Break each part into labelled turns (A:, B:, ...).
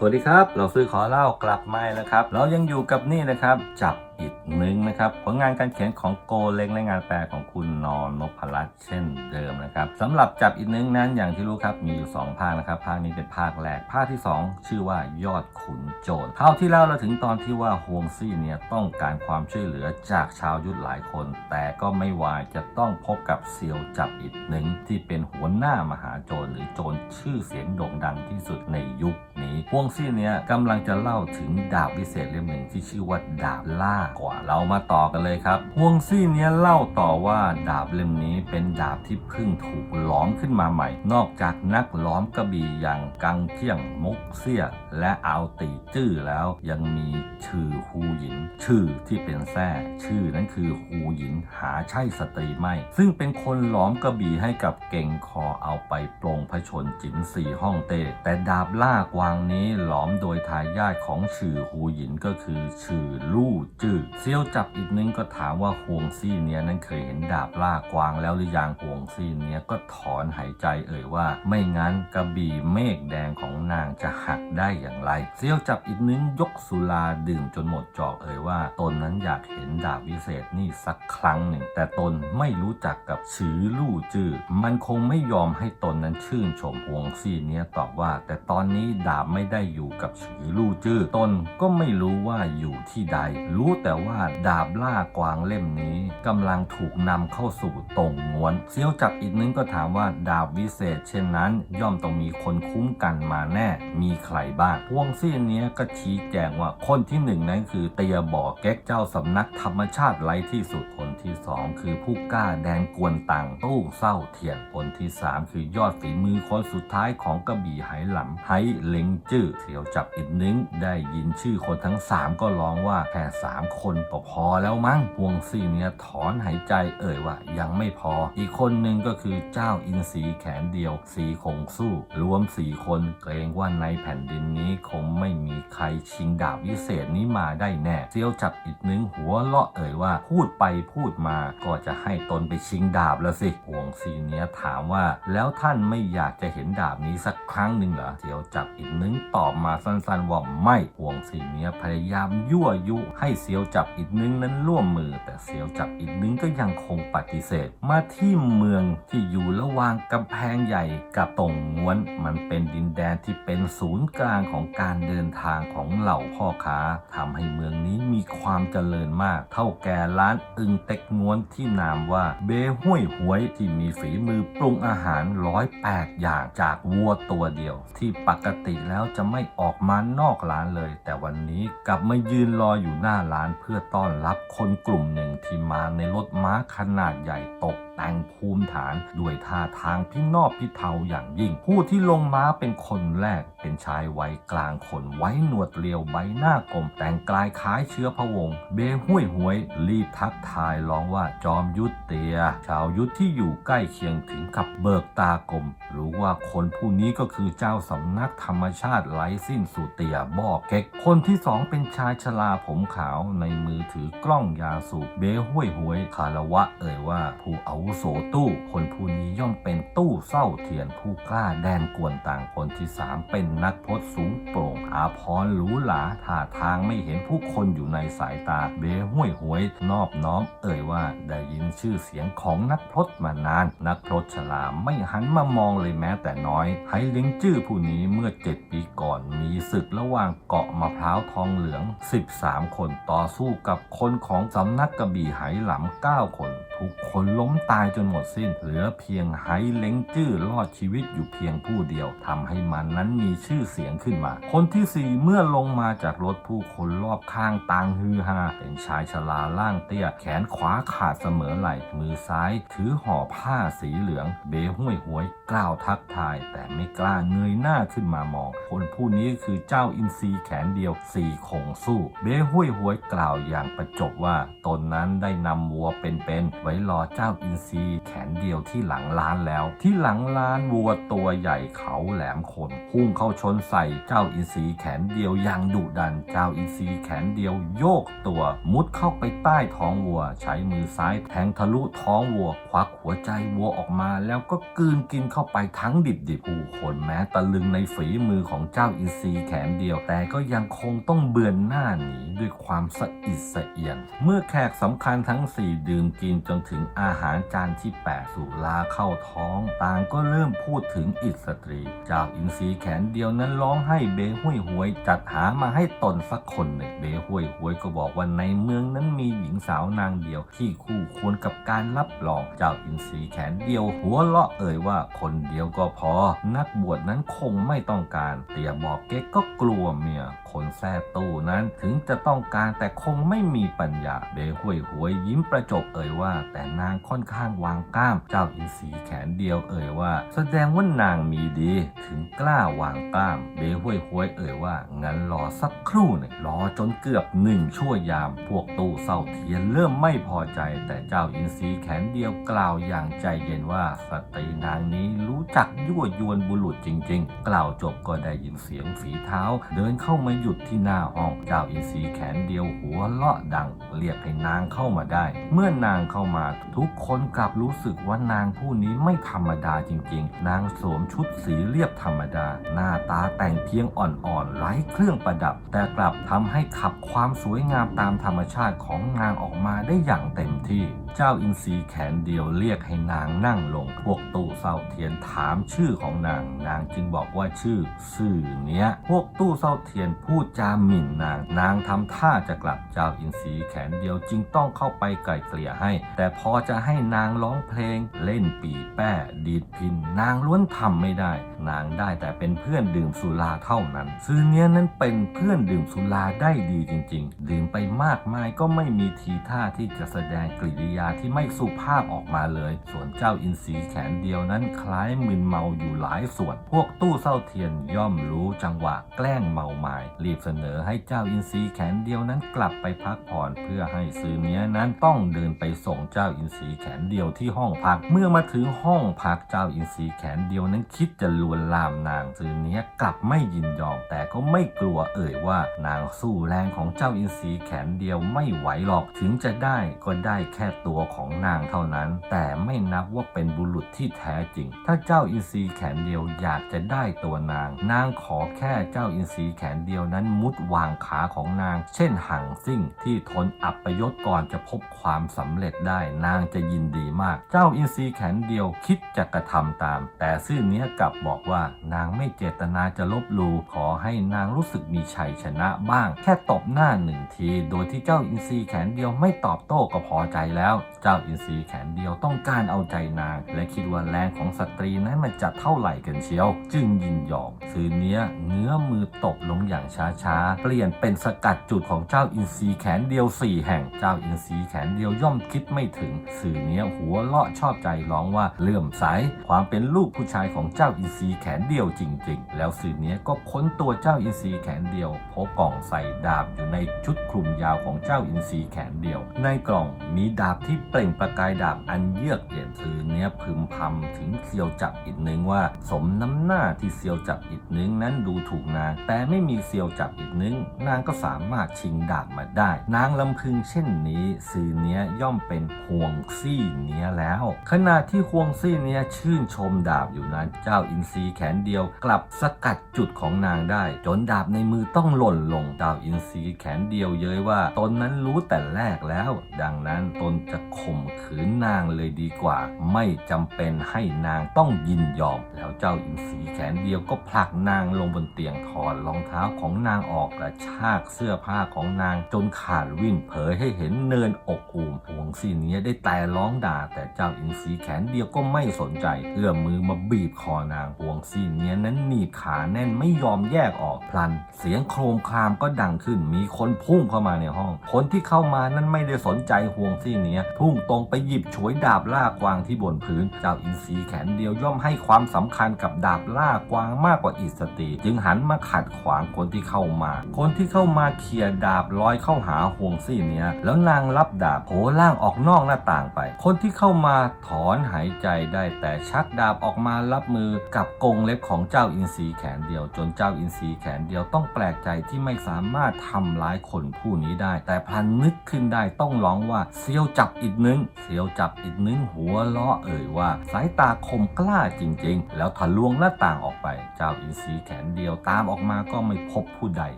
A: สวัสดีครับ เราซื้อขอเล่ากลับมาแล้วครับ เรายังอยู่กับนี่นะครับ จับอิดหนึ่งนะครับผลงานการเขียนของโกเล้งและงานแปลของคุณนอนนพรัตน์เช่นเดิมนะครับสำหรับจับอิดหนึ่งนั้นอย่างที่รู้ครับมีอยู่ 2 ภาคนะครับ ภาคนี้เป็นภาคแรกภาคที่ 2 ชื่อว่ายอดขุนโจรเท่าที่แล้วเราถึงตอนที่ว่าฮวงซี่เนี่ยต้องการความช่วยเหลือจากชาวยุทธหลายคน แต่ก็ไม่วายจะต้องพบกับเซียวจับอิดหนึ่งที่เป็นหัวหน้ามหาโจรหรือโจรชื่อเสียงโด่งดังที่สุดในยุค นี้ฮวงซี่เนี้ยกำลังจะเล่าถึงดาบวิเศษเล่มหนึ่งที่ชื่อว่าดาบล่ากว่าเรามาต่อกันเลยครับฮวงซี่เนี้ยเล่าต่อว่าดาบเล่มนี้เป็นดาบที่เพิ่งถูกหลอมขึ้นมาใหม่ นอกจากนักหลอมกระบี่อย่างกังเที่ยงมกเซี่ยและเอาตีจื้อแล้วยังมีชื่อฮูหยิน ชื่อที่เป็นแท้ชื่อนั้นคือฮูหยินหาใช่สตรีไม่ ซึ่งเป็นคนหลอมกระบี่ให้กับเก่งคอเอาไปปลงพระชนจินสี่ห้องเต้แต่ดาบล่ากวางนี้หลอมโดยทายาทของชื่อฮูหยินก็คือชื่อลู่จื้อเซียวจับอีกนึงก็ถามว่าฮวงซี่เนียนั้นเคยเห็นดาบล่ากวางแล้วหรือยังฮวงซี่เนียก็ถอนหายใจเอ่ยว่า ไม่งั้นกระบี่เมฆแดงของนางจะหักได้อย่างไรเซียวจับอีกนึงยกสุราดื่มจนหมดจอกเอ่ยว่า ตนนั้นอยากเห็นดาบวิเศษนี่สักครั้งหนึ่ง แต่ตนไม่รู้จักกับชือลู่จื้อมันคงไม่ยอมให้ตนนั้นชื่นชมฮวงซี่เนี้ยตอบว่า แต่ตอนนี้ดาบไม่ได้อยู่กับชือลู่จื้อตนก็ไม่รู้ว่าอยู่ที่ใด รู้แต่ว่าดาบล่ากวางเล่มนี้กำลังถูกนำเข้าสู่ตรงงวนเซียวจับอีกนึงก็ถามว่าดาบวิเศษ เช่นนั้น ย่อมต้องมีคนคุ้มกันมาแน่ มีใครบ้างพวงซี่นี้ก็ชี้แจงว่าคนที่หนึ่งนั้นคือเตียบ่อแก๊กเจ้าสำนักธรรมชาติไร้ที่สุดคนที่สองคือผู้กล้าแดนกวนตังตู้เศร้าเทียนคนที่สามคือยอดฝีมือคนสุดท้ายของกระบี่ไหหลำไหเล็งจื้อเสียวจับอีกนึงได้ยินชื่อคนทั้งสามก็ร้องว่าแค่สามคนก็พอแล้วมั้งพวงซี่เนี้ยถอนหายใจเอ่ยว่ายังไม่พอ อีกคนหนึ่งก็คือเจ้าอินทรีแขนเดียวสีคงสู้ รวมสี่คนเกรงว่าในแผ่นดินนี้คงไม่มีใครชิงดาบวิเศษนี้มาได้แน่ เซียวจับอีกนึงหัวเลาะเอ่ยว่าพูดไปพูดมาก็จะให้ตนไปชิงดาบแล้วสิพวงซีเนียถามว่า แล้วท่านไม่อยากจะเห็นดาบนี้สักครั้งหนึ่งเหรอเซียวจับอีกนึงตอบมาสั้นๆว่าไม่พวงซีเนียพยายามยั่วยุ ให้เซียวจับอีกนึงนั้นร่วมมือ แต่เซียวจับอีกนึงก็ยังคงปฏิเสธมาที่เมืองที่อยู่ วางกำแพงใหญ่กับตงงวน มันเป็นดินแดนที่เป็นศูนย์กลางของการเดินทางของเหล่าพ่อค้าทำให้เมืองนี้มีความเจริญมาก เท่าแก่ร้านอึงเต็กงวนที่นามว่าเบห้วยหวยที่มีฝีมือปรุงอาหารร้อยแปดอย่างจากวัวตัวเดียว ที่ปกติแล้วจะไม่ออกมานอกร้านเลย แต่วันนี้กลับมายืนรออยู่หน้าร้านเพื่อต้อนรับคนกลุ่มหนึ่งที่มาในรถม้าขนาดใหญ่ตก แต่งภูมิฐานด้วยท่าทางพี่นอบพี่เทาอย่างยิ่ง ผู้ที่ลงม้าเป็นคนแรกเป็นชายวัยกลางคนไว้หนวดเรียวใบหน้ากลม แต่งกลายคล้ายเชื้อพระวงศ์เบห้วยหวย รีบทักทายร้องว่าจอมยุทธเตีย ชาวยุทธที่อยู่ใกล้เคียงถึงกับเบิกตากลม รู้ว่าคนผู้นี้ก็คือเจ้าสำนักธรรมชาติไร้สิ้นสุเตียบ่อเก๊กคนที่สองเป็นชายชราผมขาวในมือถือกล้องยาสูบเบห้วยหวยคารวะเอ่ยว่าผู้อาวุโสตู้คนผู้นี้ย่อมเป็นตู้เศร้าเทียนผู้กล้าแดนกวนต่างคนที่สามเป็นนักพจน์สูงโปร่ง อาพรหรูหราท่าทางไม่เห็นผู้คนอยู่ในสายตาเบ้ห้วยหวย นอบน้อมเอ่ยว่าได้ยินชื่อเสียงของนักพรตมานาน นักพรตชราไม่หันมามองเลยแม้แต่น้อยไฮเล้งจื้อผู้นี้เมื่อเจ็ดปีก่อนมีศึกระหว่างเกาะมะพร้าวทองเหลือง 13 คนต่อสู้กับคนของสำนักกระบี่ไหหลำ9คน ทุกคนล้มตายจนหมดสิ้น เหลือเพียงไหเล้งจื้อรอดชีวิตอยู่เพียงผู้เดียวทำให้มันนั้นมีชื่อเสียงขึ้นมา คนที่สี่เมื่อลงมาจากรถผู้คนรอบข้างต่างฮือฮาเป็นชายชราล่างเตี้ย แขนขวาขาดเสมอไหล่มือซ้าย ถือห่อผ้าสีเหลือง เบห้วยหวย กล่าวทักทาย แต่ไม่กล้าเงยหน้าขึ้นมามอง คนผู้นี้คือเจ้าอินทรีแขนเดียวสี่คงสู้ เบห้วยหวยกล่าวอย่างประจบว่าตนนั้นได้นำวัวเป็นๆว้รอเจ้าอินทรีแขนเดียวที่หลังร้านแล้ว ที่หลังร้านวัวตัวใหญ่เขาแหลมคมพุ่งเข้าชนใส่เจ้าอินทรีแขนเดียวอย่างดุดัน เจ้าอินทรีแขนเดียวโยกตัวมุดเข้าไปใต้ท้องวัว ใช้มือซ้ายแทงทะลุท้องวัว ควักหัวใจวัวออกมา แล้วก็กืนกินเข้าไปทั้งดิบดิบผู้คนแม้ตะลึงในฝีมือของเจ้าอินทรีแขนเดียว แต่ก็ยังคงต้องเบือนหน้าหนีด้วยความสะอิดสะเอียน เมื่อแขกสำคัญทั้งสี่ดื่มกินจนถึงอาหารจานที่แปดสุราเข้าท้อง ต่างก็เริ่มพูดถึงอิสตรีจ้าอินทรีแขนเดียวนั้นร้องให้เบห้วยหวย จัดหามาให้ตนสักคนหนึ่งเบห้วยหวยก็บอกว่าในเมืองนั้นมีหญิงสาวนางเดียวที่คู่ควรกับการรับรองจ้าอินทรีแขนเดียว หัวเราะเอ่ยว่าคนเดียวก็พอ นักบวชนั้นคงไม่ต้องการเตียบอกเก๊กก็กลัวเมียคนแท้ตู้นั้นถึงจะต้องการแต่คงไม่มีปัญญาเบห้วยหวยยิ้มประจบเอ่ยว่า แต่นางค่อนข้างวางกล้าม เจ้าอินทรีแขนเดียวเอ่ยว่า แสดงว่านางมีดี ถึงกล้าวางกล้าม เบห้วยหวยเอ่ยว่างั้นรอสักครู่หนึ่งรอจนเกือบหนึ่งชั่วยาม พวกตู้เศร้าเทียนเริ่มไม่พอใจ แต่เจ้าอินทรีแขนเดียวกล่าวอย่างใจเย็นว่าสตรีนางนี้รู้จักยั่วยวนบุรุษจริง ๆ กล่าวจบก็ได้ยินเสียงฝีเท้า เดินเข้ามาหยุดที่หน้าห้องเจ้าอินสีแขนเดียวหัวเลาะดัง เรียกให้นางเข้ามาได้ เมื่อนางเข้ามาทุกคนกลับรู้สึกว่านางผู้นี้ไม่ธรรมดาจริง ๆ นางสวมชุดสีเรียบธรรมดา หน้าตาแต่งเพียงอ่อนๆไร้เครื่องประดับ แต่กลับทำให้ขับความสวยงามตามธรรมชาติของนางออกมาได้อย่างเต็มที่ เจ้าอินทรีแขนเดียวเรียกให้นางนั่งลงพวกตู้เศร้าเทียนถามชื่อของนาง นางจึงบอกว่าชื่อสื่อเนี้ย พวกตู้เศร้าเทียนพูดจาหมิ่นนาง นางทำท่าจะกลับเจ้าอินทรีแขนเดียวจึงต้องเข้าไปไกล่เกลี่ยให้ แต่พอจะให้นางร้องเพลง เล่นปีแป้ดีดพิน นางล้วนทำไม่ได้ นางได้แต่เป็นเพื่อนดื่มสุราเท่านั้น ซื้อเนี้ยนั้นเป็นเพื่อนดื่มสุราได้ดีจริง ๆ ดื่มไปมากมายก็ไม่มีทีท่าที่จะแสดงกริยาที่ไม่สุภาพออกมาเลย ส่วนเจ้าอินทรีแขนเดียวนั้นคล้ายมึนเมาอยู่หลายส่วน พวกตู้เศร้าเทียนย่อมรู้จังหวะแกล้งเมาไมา้รีบเสนอให้เจ้าอินทรีแขนเดียวนั้นกลับไปพักผ่อนเพื่อให้ซื้อเนี้ยนั้นต้องเดินไปส่งเจ้าอินทรีแขนเดียวที่ห้องพัก เมื่อมาถึงห้องพักเจ้าอินทรีแขนเดียวนั้นคิดจะลวนลามนางซื้อเนี้ยกลับไม่ยินยอม แต่ก็ไม่กลัวเอ่ยว่านางสู้แรงของเจ้าอินทรีแขนเดียวไม่ไหวหรอกถึงจะได้ก็ได้แค่ตัวของนางเท่านั้น แต่ไม่นับว่าเป็นบุรุษที่แท้จริง ถ้าเจ้าอินทรีแขนเดียวอยากจะได้ตัวนาง นางขอแค่เจ้าอินทรีแขนเดียวนั้นมุดวางขาของนาง เช่นหังซิ่งที่ทนอับประยศก่อนจะพบความสำเร็จได้ นางจะยินดีมาก เจ้าอินทรีแขนเดียวคิดจะกระทำตาม แต่ซื่อเนี้ยกลับบอกว่านางไม่เจตนาจะลบลูขอให้นางรู้สึกมีชัยชนะบ้าง แค่ตบหน้าหนึ่งที โดยที่เจ้าอินทรีแขนเดียวไม่ตอบโต้ก็พอใจแล้วเจ้าอินทรีแขนเดียวต้องการเอาใจนางและคิดว่าแรงของสตรีนั้นมันจะเท่าไหร่กันเชียว จึงยินยอมคืนเนี้ยเงื้อมือตบลงอย่างช้าๆ เปลี่ยนเป็นสกัดจุดของเจ้าอินทรีแขนเดียวสี่แห่งเจ้าอินทรีแขนเดียวย่อมคิดไม่ถึง สื่อเนี้ยหัวเลาะชอบใจร้องว่าเลื่อมใสความเป็นลูกผู้ชายของเจ้าอินทรีแขนเดียวจริง ๆ แล้วสื่อเนี้ยก็ค้นตัวเจ้าอินทรีแขนเดียวพบกล่องใส่ดาบอยู่ในชุดคลุมยาวของเจ้าอินทรีแขนเดียว ในกล่องมีดาบที่เปล่งประกายดาบอันเยือกเย็นสื่อเนี้ยพึมพำถึงเซียวจับอิดนึงว่า สมน้ำหน้าที่เซียวจับอิดนึงนั้นดูถูกนาง แต่ไม่มีเซียวจับอิดนึง นางก็สามารถชิงดาบมาได้ นางลำพึงเช่นนี้สื่อเนี้ยย่อมเป็นห่วงซี่เนี้ยแล้ว ขณะที่ห่วงซี่เนี้ยชื่นชมดาบอยู่นั้น เจ้าอินทรีแขนเดียวกลับสกัดจุดของนางได้ จนดาบในมือต้องหล่นลงเจ้าอินทรีแขนเดียวเย้ยว่าตนนั้นรู้แต่แรกแล้ว ดังนั้นตนจะข่มขืนนางเลยดีกว่า ไม่จำเป็นให้นางต้องยินยอม แล้วเจ้าอินทรีแขนเดียวก็ผลักนางลงบนเตียงถอดรองเท้าของนางออกกระชากเสื้อผ้าของนางจนขาดวิ่นเผยให้เห็นเนินอกอูมห่วงซี่เนี้ยได้แต่ร้องด่า แต่เจ้าอินทรีแขนเดียวก็ไม่สนใจเอื้อมมือมาบีบคอนางห่วงซี่เนี้ยนั้นหนีบขาแน่นไม่ยอมแยกออกพลัน เสียงโครมครามก็ดังขึ้นมีคนพุ่งเข้ามาในห้อง คนที่เข้ามานั้นไม่ได้สนใจห่วงซี่เนี้ยพุ่งตรงไปหยิบฉวยดาบล่ากวางที่บนพื้น เจ้าอินทรีแขนเดียวย่อมให้ความสำคัญกับดาบล่ากวางมากกว่าอิสตีจึงหันมาขัดขวางคนที่เข้ามา คนที่เข้ามาเขี่ยดาบลอยเข้าหาห่วงซี่เนี้ย แล้วนางรับดาบโผล่างออกนอกหน้าต่างไป คนที่เข้ามาถอนหายใจได้แต่ชักดาบออกมารับมือกับกงเล็บของเจ้าอินทรีแขนเดียว จนเจ้าอินทรีแขนเดียวต้องแปลกใจที่ไม่สามารถทำร้ายคนผู้นี้ได้ แต่พลันนึกขึ้นได้ต้องร้องว่าเซียวจับอีกนึงเซียวจับอีกนึงหัวล้อเอ่ยว่า สายตาคมกล้าจริง ๆ แล้วทะลวงหน้าต่างออกไป เจ้าอินทรีแขนเดียวตามออกมาก็ไม่พบผู้ใด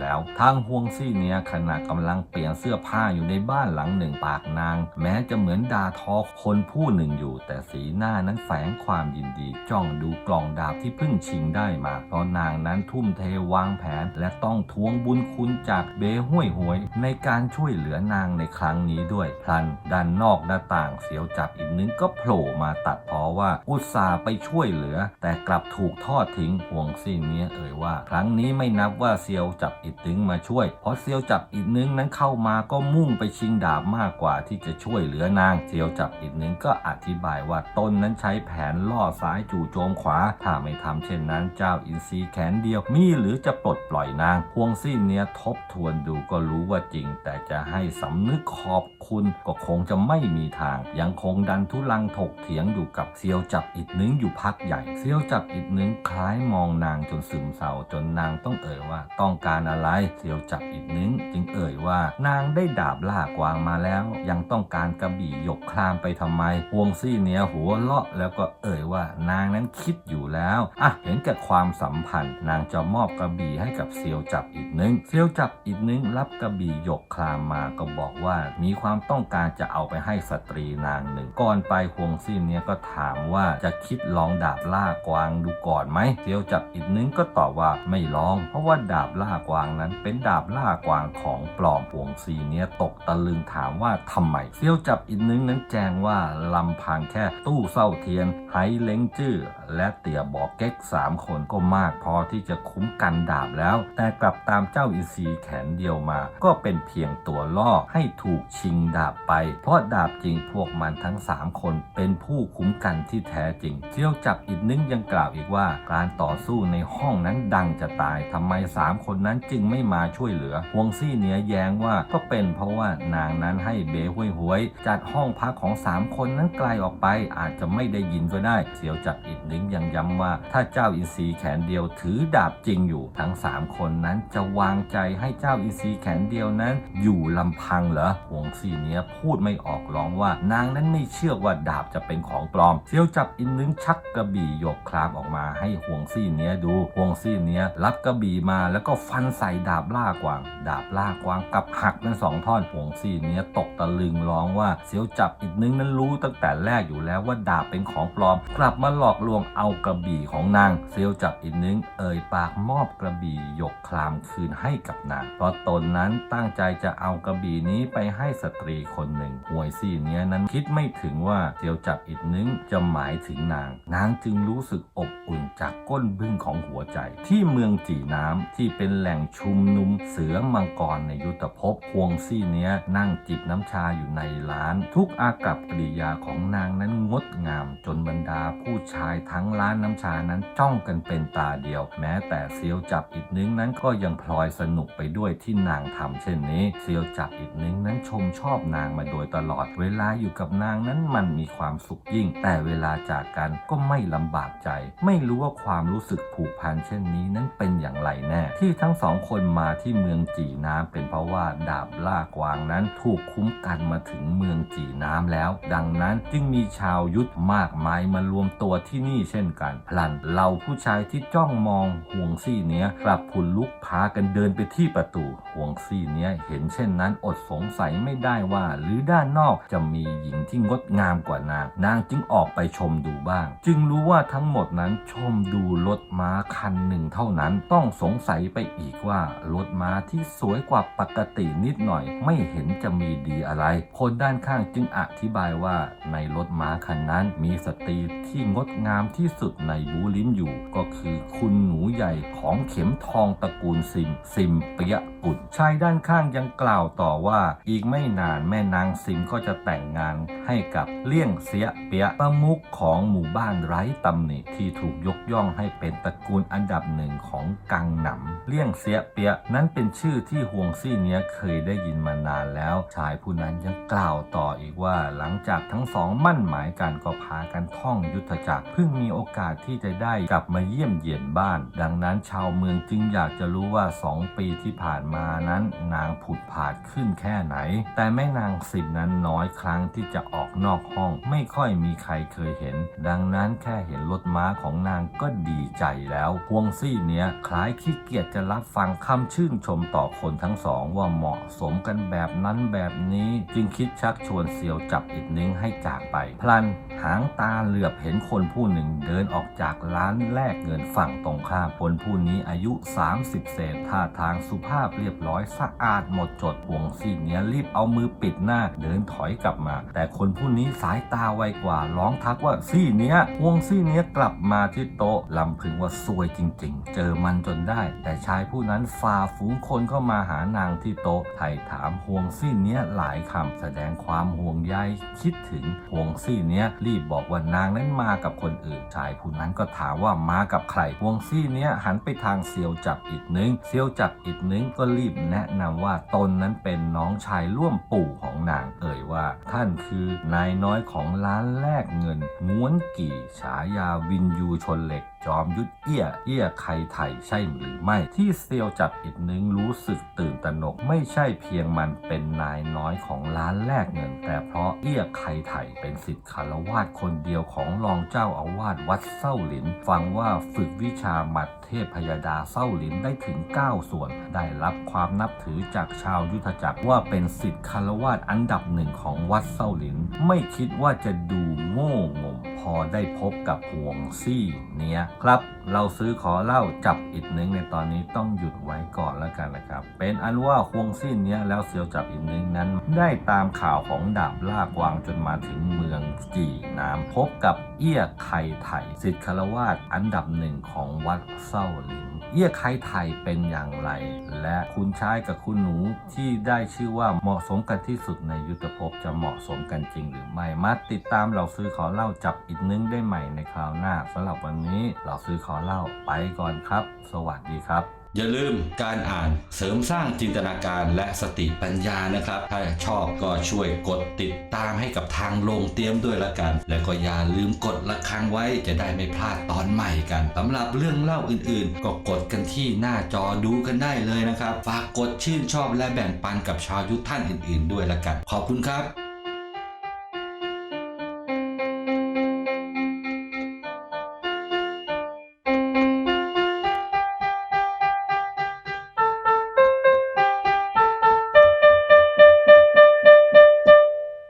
A: แล้ว ทางห่วงซี่เนี้ยขณะกำลังเปลี่ยนเสื้อผ้าอยู่ในบ้านหลังหนึ่งปากนาง แม้จะเหมือนดาทอคนผู้หนึ่งอยู่ แต่สีหน้านั้นแฝงความยินดี จ้องดูกล่องดาบที่เพิ่งชิงได้มาเพราะนางนั้นทุ่มเทวางแผน และต้องทวงบุญคุณจากเบห้วยหวย ในการช่วยเหลือนางในครั้งนี้ด้วยพลันด้านนอกหน้าต่างเสียวจับอีกนึงก็โผล่มาตัดเพราะว่าอุตส่าห์ไปช่วยเหลือ แต่กลับถูกทอดทิ้งห่วงซี่เนี้ยเอ่ยว่า ครั้งนี้ไม่นับว่าเซียวจับอีกนึงมาช่วย เพราะเซียวจับอีกนึงนั้นเข้ามาก็มุ่งไปชิงดาบมากกว่าที่จะช่วยเหลือนางเซียวจับอีกนึงก็อธิบายว่าตนนั้นใช้แผนล่อซ้ายจู่โจมขวา ถ้าไม่ทำเช่นนั้นเจ้าอินทรีแขนเดียวมีหรือจะปลดปล่อยนางพวงซี่เนี้ยทบทวนดูก็รู้ว่าจริง แต่จะให้สำนึกขอบคุณก็คงจะไม่มีทาง ยังคงดันทุลังถกเถียงอยู่กับเซียวจับอิดนึงอยู่พักใหญ่ เซียวจับอิดนึงคล้ายมองนางจนซึมเศร้าจนนางต้องเอ่ยว่า ต้องการอะไรเซียวจับอิดนึงจึงเอ่ยว่า นางได้ดาบล่ากวางมาแล้ว ยังต้องการกระบี่หยกคลามไปทำไมพวงซี่เนี้ยหัวเลาะแล้วก็เอ่ยว่านางนั้นคิดอยู่แล้วอะเห็นแก่ความสัมพันธ์ นางจะมอบกระบี่ให้กับเซียวจับอีกนึงเซียวจับอีกนึงรับกระบี่หยกคลามมาก็บอกว่ามีความต้องการจะเอาไปให้สตรีนางหนึ่ง ก่อนไปฮวงซี่เนี้ยก็ถามว่าจะคิดลองดาบล่ากวางดูก่อนไหมเซียวจับอีกนึงก็ตอบว่าไม่ลอง เพราะว่าดาบล่ากวางนั้นเป็นดาบล่ากวางของปลอมฮวงซีเนี้ยตกตะลึงถามว่าทำไมเซียวจับอีกนึงนั้นแจ้งว่าลำพังแค่ตู้เศร้าเทียนไหเล้งจื้อและเตี่ยบอกเก๊กสามคนก็มากพอที่จะคุ้มกันดาบแล้ว แต่กลับตามเจ้าอินทรีแขนเดียวมา ก็เป็นเพียงตัวล่อให้ถูกชิงดาบไป เพราะดาบจริงพวกมันทั้ง 3 คนเป็นผู้คุ้มกันที่แท้จริง เที่ยวจับอีกนึงยังกล่าวอีกว่า การต่อสู้ในห้องนั้นดังจะตายทำไม 3 คนนั้นจึงไม่มาช่วยเหลือฮวงซี่เนียแย้งว่าก็เป็นเพราะว่านางนั้นให้เบห้วยหวย จัดห้องพักของ 3 คนนั้นไกลออกไปอาจจะไม่ได้ยินก็ได้ เสียวจับอีกนึงยังย้ำว่า ถ้าเจ้าอินทรีแขนเดียวถือดาบจริงอยู่ทั้ง 3 คนนั้นจะวางใจให้เจ้าอินทรีแขนเดียวนั้น อยู่ลำพังเหรอหวงซี่เนียพูดไม่ออกอกร้องว่านางนั้นไม่เชื่อว่าดาบจะเป็นของปลอม เซียวจับอินนึงชักกระบี่หยกคลามออกมาให้ห่วงซี่เนี้ยดูห่วงซี่เนี้ยรับกระบี่มาแล้วก็ฟันใส่ดาบล่ากวาง ดาบล่ากวางกับหักเป็นสองท่อนห่วงซี่เนี้ยตกตะลึงร้องว่าเซียวจับอินนึงนั้นรู้ตั้งแต่แรกอยู่แล้วว่าดาบเป็นของปลอม กลับมาหลอกลวงเอากระบี่ของนาง เซียวจับอินนึงเอ่ยปากมอบกระบี่หยกคลามคืนให้กับนางเพราะตนนั้นตั้งใจจะเอากระบี่นี้ไปให้สตรีคนหนึ่งหวยซี่เนี้ยนั้นคิดไม่ถึงว่าเซียวจับอินนึงจะหมายถึงนาง นางจึงรู้สึกอบอุ่นจากก้นบึ้งของหัวใจ ที่เมืองจีน้ำที่เป็นแหล่งชุมนุมเสือมังกรในยุทธภพพวงซี่เนี้ยนั่งจิบน้ำชาอยู่ในร้าน ทุกอากับกริยาของนางนั้นงดงามจนบรรดาผู้ชายทั้งร้านน้ำชานั้นจ้องกันเป็นตาเดียว แม้แต่เซียวจับอีกนึงนั้นก็ยังพลอยสนุกไปด้วยที่นางทำเช่นนี้ เซียวจับอีกนึงนั้นชมชอบนางมาโดยตลอด เวลาอยู่กับนางนั้นมันมีความสุขยิ่ง แต่เวลาจากกันก็ไม่ลำบากใจ ไม่รู้ว่าความรู้สึกผูกพันเช่นนี้นั้นเป็นอย่างไรแน่ ที่ทั้งสองคนมาที่เมืองจีน้ำเป็นเพราะว่าดาบล่ากวางนั้นถูกคุ้มกันมาถึงเมืองจีน้ำแล้ว ดังนั้นจึงมีชาวยุทธมากมายมารวมตัวที่นี่เช่นกันพลันเราผู้ชายที่จ้องมองห่วงซี่เนี้ยกลับผุนลุกพากันเดินไปที่ประตูห่วงซี่เนี้ยเห็นเช่นนั้นอดสงสัยไม่ได้ว่าหรือด้านนอกจะมีหญิงที่งดงามกว่านาง นางจึงออกไปชมดูบ้าง จึงรู้ว่าทั้งหมดนั้นชมดูรถม้าคันหนึ่งเท่านั้นต้องสงสัยไปอีกว่ารถม้าที่สวยกว่าปกตินิดหน่อย ไม่เห็นจะมีดีอะไร คนด้านข้างจึงอธิบายว่าในรถม้าคันนั้นมีสตรีที่งดงามที่สุดในบูลิมอยู่ ก็คือคุณหนูใหญ่ของเข็มทองตระกูลซิม ซิมเปียกุลชายด้านข้างยังกล่าวต่อว่า อีกไม่นานแม่นางซิมก็จะแต่งงานให้กับเลี่ยงเสียเปียะประมุขของหมู่บ้านไร้ตำหนิที่ถูกยกย่องให้เป็นตระกูลอันดับหนึ่งของกังหนำเลี่ยงเสียเปียะนั้นเป็นชื่อที่ฮวงซี่เนี้ยเคยได้ยินมานานแล้ว ชายผู้นั้นยังกล่าวต่ออีกว่าหลังจากทั้งสองมั่นหมายกันก็พากันท่องยุทธจักรเพิ่งมีโอกาสที่จะได้กลับมาเยี่ยมเยียนบ้าน ดังนั้นชาวเมืองจึงอยากจะรู้ว่าสองปีที่ผ่านมานั้น นางผุดผาดขึ้นแค่ไหน แต่แม่นางสิบนั้นน้อยครั้งที่จะออกนอกห้อง ไม่ค่อยมีใครเคยเห็น ดังนั้นแค่เห็นรถม้าของนางก็ดีใจแล้วพวงซี่เนี้ยคล้ายขี้เกียจจะรับฟังคำชื่นชมต่อคนทั้งสองว่าเหมาะสมกันแบบนั้นแบบนี้ จึงคิดชักชวนเสียวจับอิดนิ้งให้จากไป พลัน หางตาเหลือบเห็นคนผู้หนึ่งเดินออกจากร้านแลกเงินฝั่งตรงข้ามคนผู้นี้อายุ 30 เศษท่าทางสุภาพเรียบร้อยสะอาดหมดจดห่วงซีเนี้ยรีบเอามือปิดหน้าเดินถอยกลับมา แต่คนผู้นี้สายตาไวกว่าร้องทักว่าซี่เนี้ยห่วงซี่เนี้ยกลับมาที่โต๊ะลำพึงว่าซวยจริง ๆ เจอมันจนได้ แต่ชายผู้นั้นฝ่าฝูงคนเข้ามาหานางที่โต๊ะไถ่ถามห่วงซี่เนี้ยหลายคำแสดงความห่วงใยคิดถึงห่วงซี่เนี้ยรีบบอกว่านางนั้นมากับคนอื่นชายผู้นั้นก็ถามว่ามากับใครวงซี่เนี้ยหันไปทางเซียวจับอีกนึงเซียวจับอีกนึงก็รีบแนะนำว่าตนนั้นเป็นน้องชายร่วมปู่ของนางเอ่ยว่า ท่านคือนายน้อยของร้านแลกเงินม้วนกี่ฉายาวินยูชนเหล็กจอมยุทธเอี้ย เอี้ยไครไถ่ใช่หรือไม่ ที่เซียวจับอีกนึงรู้สึกตื่นตระหนก ไม่ใช่เพียงมันเป็นนายน้อยของร้านแลกเงิน แต่เพราะเอี้ยไครไถ่เป็นสิทธิ์คารวาสคนเดียวของรองเจ้าอาวาสวัดเส้าหลิน ฟังว่าฝึกวิชาหมัดเทพพยดาเส้าหลินได้ถึง 9 ส่วน ได้รับความนับถือจากชาวยุทธจักรว่าเป็นสิทธิ์คารวาสอันดับหนึ่งของวัดเส้าหลิน ไม่คิดว่าจะดูโง่งม พอได้พบกับห่วงซี่เนี้ยครับ เราซื้อขอเล่าจับอีกนึงในตอนนี้ต้องหยุดไว้ก่อนแล้วกันนะครับ เป็นอันว่าห่วงซี่เนี้ยแล้วเซียวจับอีกนึงนั้น ได้ตามข่าวของดาบลากวางจนมาถึงเมืองจีน้ำพบกับเอี้ยไข่ไถ่สิทธิคารวาสอันดับหนึ่งของวัดเส้าลิน เอี้ยไคไถ่เป็นอย่างไร และคุณชายกับคุณหนูที่ได้ชื่อว่าเหมาะสมกันที่สุดในยุทธภพจะเหมาะสมกันจริงหรือไม่มาติดตามเราซื้อขอเล่าจับอีกนึงได้ใหม่ในคราวหน้าสำหรับวันนี้เราซื้อขอเล่าไปก่อนครับ สวัสดีครับ
B: อย่าลืมการอ่านเสริมสร้างจินตนาการและสติปัญญานะครับ ถ้าชอบก็ช่วยกดติดตามให้กับทางโรงเตรียมด้วยละกัน แล้วก็อย่าลืมกดระฆังไว้จะได้ไม่พลาดตอนใหม่กันสำหรับเรื่องเล่าอื่นๆ ก็กดกันที่หน้าจอดูกันได้เลยนะครับฝากกดชื่นชอบและแบ่งปันกับชาวยุทธท่านอื่น ๆ ด้วยละกัน ขอบคุณครับ